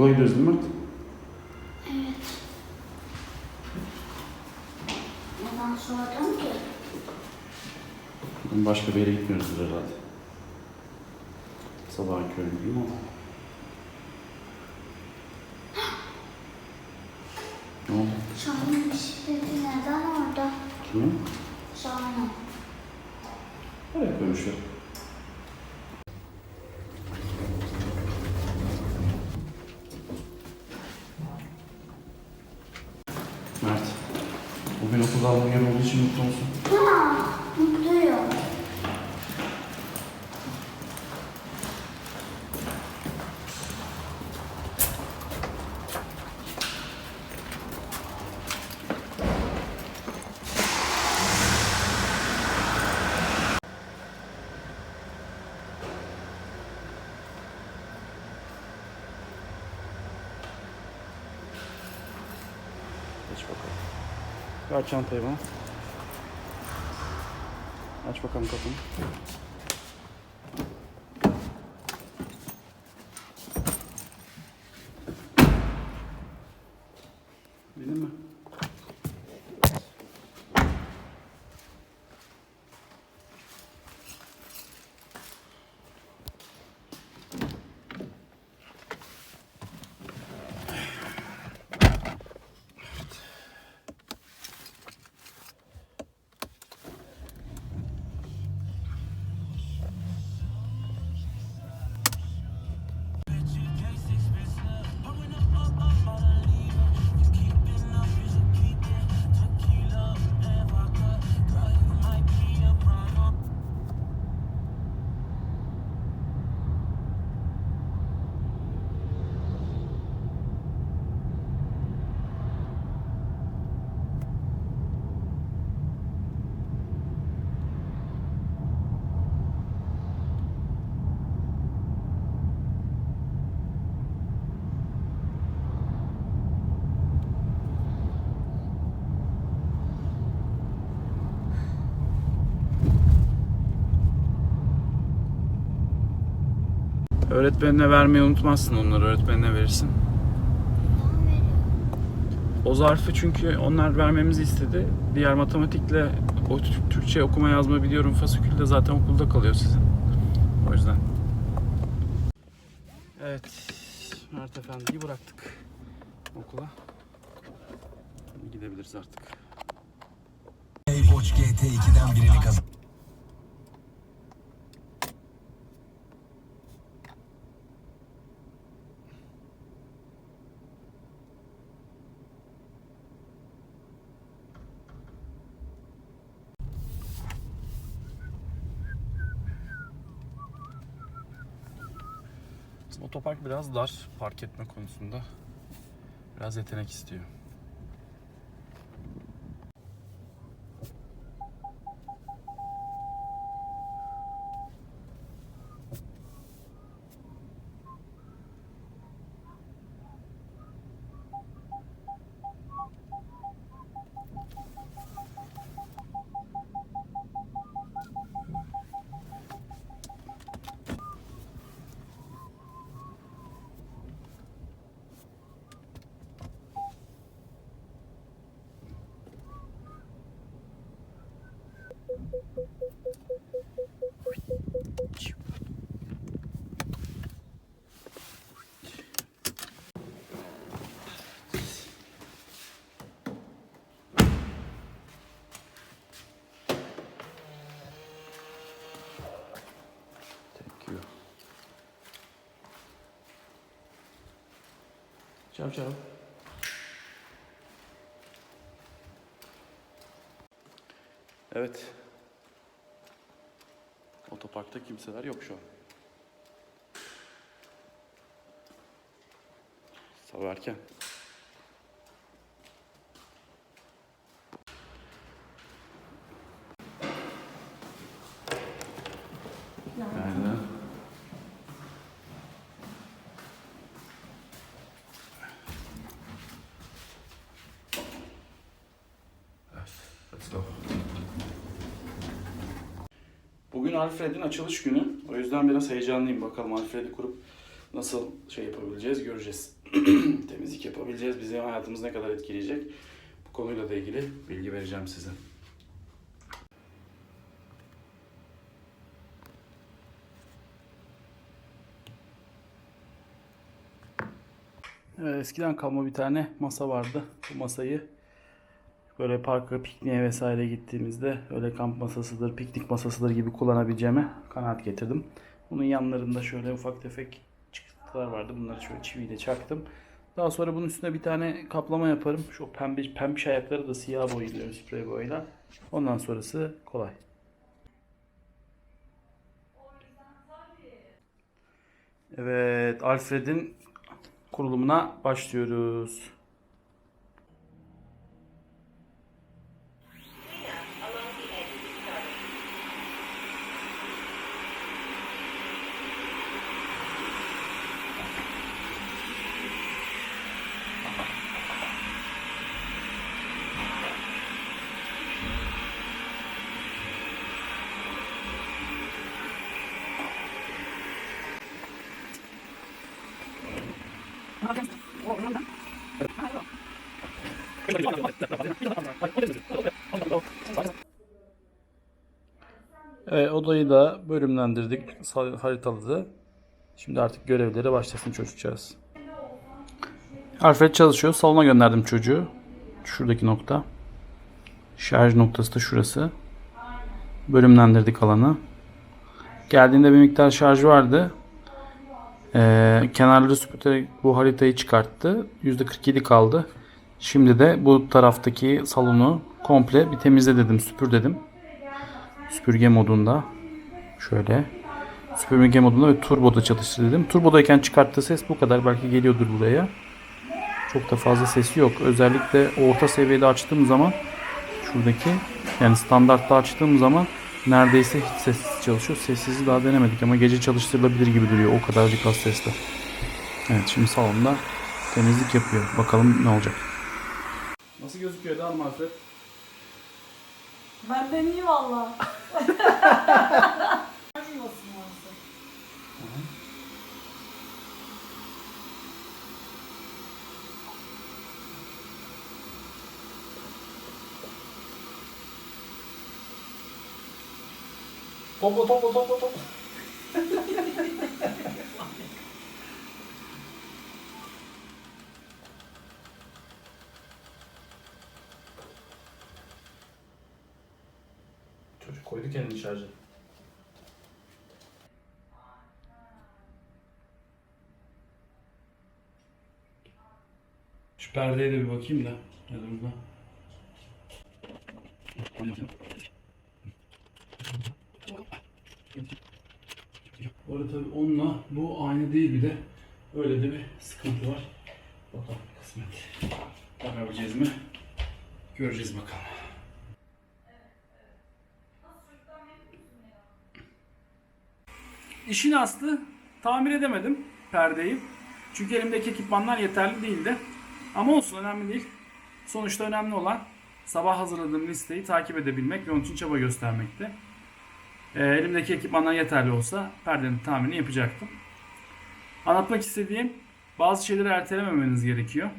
Okula gidiyoruz değil mi Mert? Evet. Neden sordum ki? Başka bir yere gitmiyoruzdur herhalde. Sabahın köründe değil mi ama? Ne oldu? Şahin'in bisikleti neden orada? Kimin? Şahin. Nereye koymuşlar? Mert, bugün aldığın yer olduğu için mutlu musun? Ya, mutluyum. Aç bakalım. Ver çantayı bana. Aç bakalım kapını. Öğretmenine vermeyi unutmazsın onları. Öğretmenine verirsin. O zarfı çünkü onlar vermemizi istedi. Diğer matematikle o Tü- Türkçe okuma yazma biliyorum fasikül de zaten okulda kalıyor sizin. O yüzden. Evet. Mert Efendi'yi bıraktık okula. Gidebiliriz artık. Koç GT2'den birini kazan. Bizim otopark biraz dar park etme konusunda. Biraz yetenek istiyor. Ciao ciao. Evet. Otoparkta kimseler yok şu an. Sabah erken. Bugün Alfred'in açılış günü. O yüzden biraz heyecanlıyım. Bakalım Alfred'i kurup nasıl şey yapabileceğiz göreceğiz. temizlik yapabileceğiz, bizi hayatımız ne kadar etkileyecek bu konuyla da ilgili bilgi vereceğim size. Eskiden kalma bir tane masa vardı. Bu masayı böyle parka, pikniğe vesaire gittiğimizde öyle kamp masasıdır, piknik masasıdır gibi kullanabileceğime kanaat getirdim. Bunun yanlarında şöyle ufak tefek çıkıntılar vardı. Bunları şöyle çiviyle çaktım. Daha sonra bunun üstüne bir tane kaplama yaparım. Şu pembe pembiş ayakları da siyah boyayacağım sprey boyayla. Ondan sonrası kolay. Evet, Alfred'in kurulumuna başlıyoruz. Evet, odayı da bölümlendirdik, haritaladı. Şimdi artık görevlere başlasın çocukcağız. Alfred çalışıyor. Salona gönderdim çocuğu. Şuradaki nokta. Şarj noktası da şurası. Bölümlendirdik alanı. Geldiğinde bir miktar şarj vardı. Ee, kenarları süpürterek bu haritayı çıkarttı. %47 kaldı. Şimdi de bu taraftaki salonu komple bir temizle dedim, süpür dedim. Süpürge modunda. Şöyle. Süpürge modunda ve turboda çalıştır dedim. Turbodayken çıkarttığı ses bu kadar. Belki geliyordur buraya. Çok da fazla sesi yok. Özellikle orta seviyede açtığım zaman şuradaki yani standartta açtığım zaman neredeyse hiç sessiz çalışıyor. Sessizi daha denemedik ama gece çalıştırılabilir gibi duruyor. O kadarcık az sesle. Evet şimdi salonda temizlik yapıyor. Bakalım ne olacak. Nasıl gözüküyor Hanım Alfred? Benden iyi valla. Topla topla topla topla. Çocuk koydu kendini şarja. Şu perdeye de bir bakayım da. Ne durumda? Bu arada tabii onunla bu aynı değil bir de öyle de bir sıkıntı var. Bakalım kısmet. Bakabileceğiz mi? Göreceğiz bakalım. İşin aslı tamir edemedim perdeyi. Çünkü elimdeki ekipmanlar yeterli değildi. Ama olsun önemli değil. Sonuçta önemli olan sabah hazırladığım listeyi takip edebilmek ve onun için çaba göstermekti. E, elimdeki ekipmanlar yeterli olsa perdenin tamirini yapacaktım. Anlatmak istediğim bazı şeyleri ertelememeniz gerekiyor.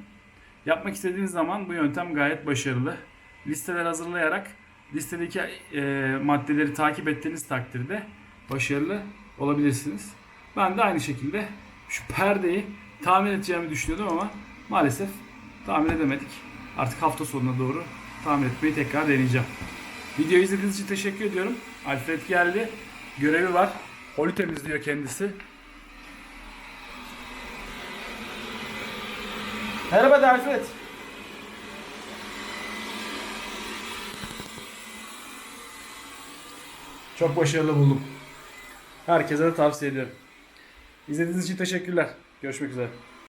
Yapmak istediğiniz zaman bu yöntem gayet başarılı. Listeler hazırlayarak listedeki e, maddeleri takip ettiğiniz takdirde başarılı olabilirsiniz. Ben de aynı şekilde şu perdeyi tamir edeceğimi düşünüyordum ama maalesef tamir edemedik. Artık hafta sonuna doğru tamir etmeyi tekrar deneyeceğim. Videoyu izlediğiniz için teşekkür ediyorum. Alfred geldi. Görevi var. Holü temizliyor kendisi. Merhaba Alfred. Çok başarılı buldum. Herkese de tavsiye ediyorum. İzlediğiniz için teşekkürler. Görüşmek üzere.